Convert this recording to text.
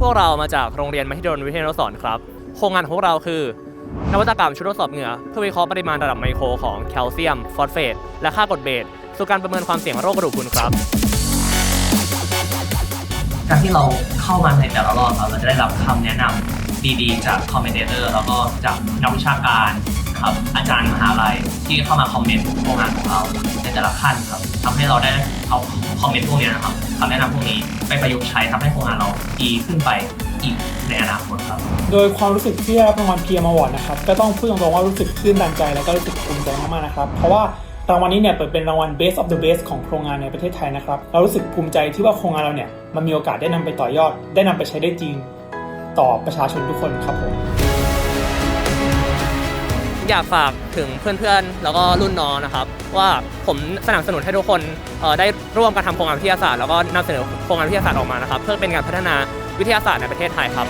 พวกเรามาจากโรงเรียนมหิดลวิทยานุสรณ์ครับ โครงงานของเราคือนวัตกรรมชุดทดสอบเหงื่อเพื่อวิเคราะห์ปริมาณระดับไมโครของแคลเซียม ฟอสเฟต และค่ากรดเบสสู่การประเมินความเสี่ยงโรคกระดูกพรุนครับ การที่เราเข้ามาในแต่ละรอบครับเราจะได้รับคำแนะนำดีๆ จากคอมเมนเตอร์แล้วก็จากนักวิชาการครับอาจารย์มหาลัยที่เข้ามาคอมเมนต์โครงงานของเรา แต่ละขั้นครับทำให้เราได้เอาคอมเมนต์พวกนี้นะครับคำแนะนำพวกนี้ไปประยุกต์ใช้ทำให้โครงงานเราดีขึ้นไปอีกในอนาคตครับโดยความรู้สึกที่ได้รับรางวัล PM Award นะครับก็ต้องพูดตรงๆว่ารู้สึกตื้นตันใจแล้วก็รู้สึกภูมิใจมากๆนะครับ เพราะว่ารางวัลนี้เนี่ยเปิดเป็นรางวัล Best of the Best ของโครงงานในประเทศไทยนะครับ เรารู้สึกภูมิใจที่ว่าโครงงานเราเนี่ยมันมีโอกาสได้นำไปต่อยอด ได้นำไปใช้ได้จริง ต่อประชาชนทุกคนครับผม อยากฝากถึงเพื่อนๆ แล้วก็รุ่นน้องนะครับ ว่าผมสนับสนุนให้ทุกคนได้ร่วมกันทำโครงการวิทยาศาสตร์แล้วก็นำเสนอโครงการวิทยาศาสตร์ออกมานะครับ เพื่อเป็นการพัฒนาวิทยาศาสตร์ในประเทศไทยครับ